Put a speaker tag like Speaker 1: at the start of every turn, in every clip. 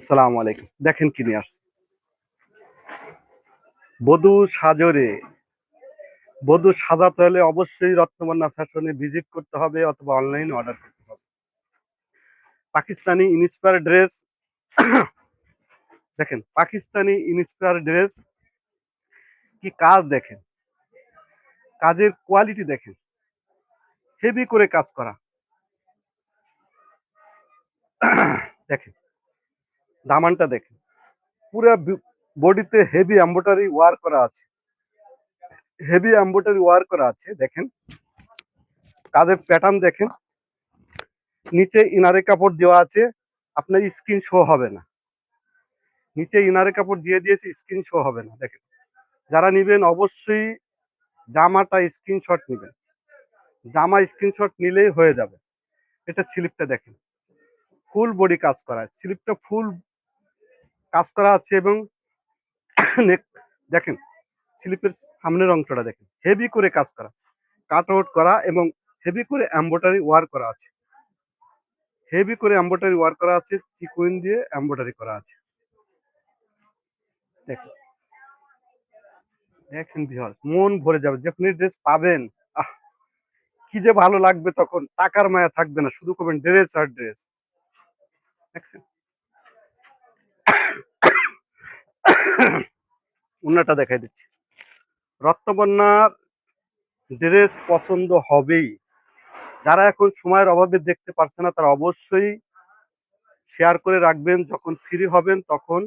Speaker 1: আসসালামু আলাইকুম। দেখেন কি নিয়ে আসছে। বধূ সাজরে, বধূ সাজাতে হলে অবশ্যই রত্নবন্যা ফ্যাশনে ভিজিট করতে হবে অথবা অনলাইনে অর্ডার করতে হবে। পাকিস্তানি ইনস্পায়ার ড্রেস, দেখেন, পাকিস্তানি ইনস্পায়ার ড্রেস কি কাজ দেখেন? কাজের কোয়ালিটি দেখেন। হেভি করে কাজ করা। দেখেন দামানটা দেখেন। পুরো বডিতে হেভি এম্বোটারি ওয়ার করা আছে। হেভি এম্বোটারি ওয়ার করা আছে, দেখেন। কাজের প্যাটার্ন দেখেন। নিচে ইনারে কাপড় দেওয়া আছে, আপনার স্ক্রিন শো হবে না। নিচে ইনারে কাপড় দিয়ে দিয়েছে স্ক্রিন শো হবে না, দেখেন। যারা নেবেন, অবশ্যই জামাটা স্ক্রিনশট নেবেন। জামা স্ক্রিনশট নিলেই হয়ে যাবে। এটা স্লিপটা দেখেন। ফুল বডি কাজ করা স্লিপটা ফুল কাজ করা আছে এবং নেক দেখেন, স্লিপের সামনের অংশটা দেখেন হেভি করে কাজ করা কাট আউট করা এবং হেভি করে এম্বোটারি ওয়ার করা আছে। হেভি করে এম্বোটারি ওয়ার করা আছে চিকুইন দিয়ে এম্বোটারি করা আছে। দেখেন দেখেন বিহার মন ভরে যাবে যখন ড্রেস পাবেন, আহ, কি যে ভালো লাগবে তখন, টাকার মায়া থাকবে না, শুধু করবেন ড্রেস আর ড্রেস দেখছেন? অন্যটা দেখাই দিচ্ছি। রত্নবন্যার ড্রেস পছন্দ হবেই। যারা এখন সময়ের অভাবে দেখতে পারছে না, তারা অবশ্যই শেয়ার করে রাখবেন। যখন ফ্রি হবেন, তখন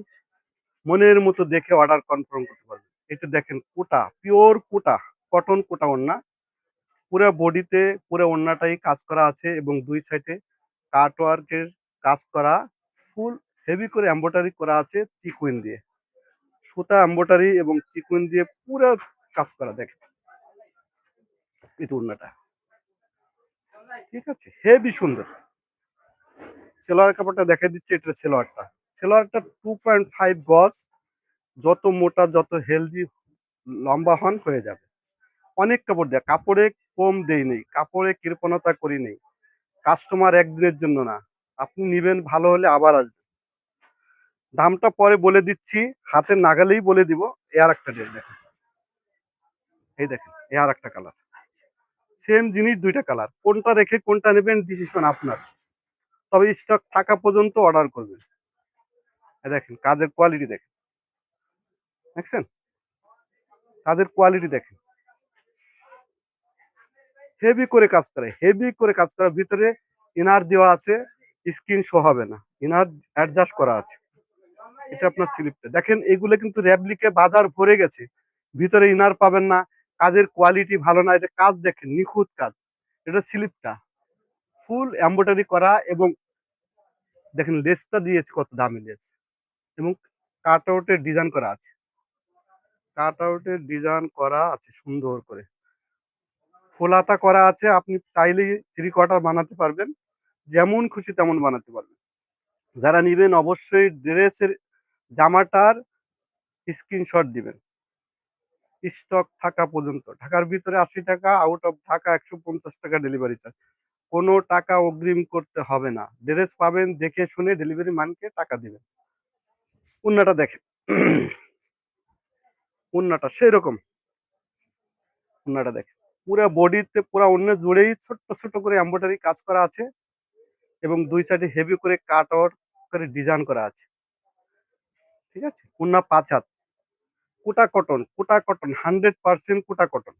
Speaker 1: মনের মতো দেখে অর্ডার কনফার্ম করতে পারবেন। এটা দেখেন কোটা পিওর কোটা কটন কোটা ওন্না পুরো বডিতে পুরো ওন্নাটাই কাজ করা আছে এবং দুই সাইডে কাট ওয়ার্কের কাজ করা ফুল হেভি করে এম্বোটারি করা আছে চিকুইন দিয়ে। সুতা এম্বোটারি এবং চিকুইন দিয়ে পুরো কাজ করা, দেখেন। এই ঠিক আছে? হেভি সুন্দর। সেলোয়ার কাপড়টা দেখা দিচ্ছে, এটা সেলোয়ারটা। সেলোয়ারটা টু পয়েন্ট ফাইভ গজ, যত মোটা, যত হেলদি, লম্বা হন হয়ে যাবে। অনেক কাপড় দেয় কাপড়ে কম দেই নেই, কাপড়ে কৃপণতা করি নেই। কাস্টমার একদিনের জন্য না। আপনি নিবেন, ভালো হলে আবার আসবেন। দামটা পরে বলে দিচ্ছি, হাতের নাগালেই বলে দিব এর একটা ড্রেস দেখেন। এই দেখেন এর একটা কালার সেম জিনিস দুইটা কালার কোনটা রেখে কোনটা নেবেন ডিসিশন আপনার। তবে স্টক থাকা পর্যন্ত অর্ডার করবেন। দেখেন, কাজের কোয়ালিটি দেখেন। দেখছেন? কাজের কোয়ালিটি দেখেন। হেভি করে কাজ করে হেভি করে কাজ করার ভিতরে ইনার দেওয়া আছে স্ক্রিন শো হবে না। ইনার অ্যাডজাস্ট করা আছে। এটা আপনার স্লিপটা। দেখেন, এগুলো কিন্তু র্যাবলিকে বাজার ভরে গেছে। ভিতরে ইনার পাবেন না, কাজের কোয়ালিটি ভালো না, এটা কাজ দেখেন, নিখুঁত কাজ। এটা স্লিপটা। ফুল এম্ব্রয়ডারি করা এবং দেখেন, লেসটা দিয়েছে কত দামি লেস। এবং কাট আউটের ডিজাইন করা আছে। কাট আউটের ডিজাইন করা আছে, সুন্দর করে। ফোলাতা করা আছে, আপনি চাইলেই থ্রি কোয়ার্টার বানাতে পারবেন। যেমন খুশি তেমন বানাতে পারবেন। যারা নেবেন, অবশ্যই ড্রেসের জামাটার স্ক্রিনশট দিবেন। স্টক থাকা পর্যন্ত। ঢাকার ভিতরে আশি টাকা আউট অফ ঢাকা একশো পঞ্চাশ টাকা ডেলিভারি চার্জ কোনো টাকা অগ্রিম করতে হবে না। ড্রেস পাবেন, দেখে শুনে ডেলিভারি মানকে টাকা দিবেন। উন্নাটা দেখেন। উন্নাটা সেই রকম উন্নাটা দেখেন। পুরো বডিতে পুরো অন্য জুড়েই ছোট্ট ছোট করে এম্ব্রয়ডারি কাজ করা আছে এবং দুই সাইডে হেভি করে কাট আউট করে ডিজাইন করা আছে। ঠিক আছে? উন্না পাঁচ হাত। Kota cotton Kota cotton hundred percent Kota cotton.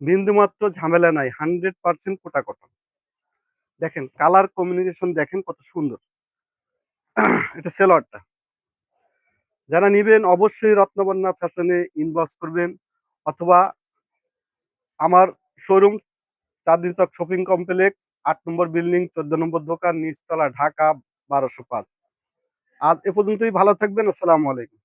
Speaker 1: বিন্দুমাত্র ঝামেলা নাই হান্ড্রেড পার্সেন্ট কোটা কটন। দেখেন কালার কমিউনিকেশন দেখেন কত সুন্দর। এটা সেলোয়ারটা যারা নিবেন অবশ্যই রত্নবন্যা ফ্যাশনে ইনভেস্ট করবেন অথবা আমার showroom Chandni Chowk shopping complex আট নম্বর বিল্ডিং চোদ্দ নম্বর দোকান, নিচতলা, ঢাকা, বারোশো পাঁচ। আজ এ পর্যন্তই ভালো থাকবেন আসসালামু আলাইকুম।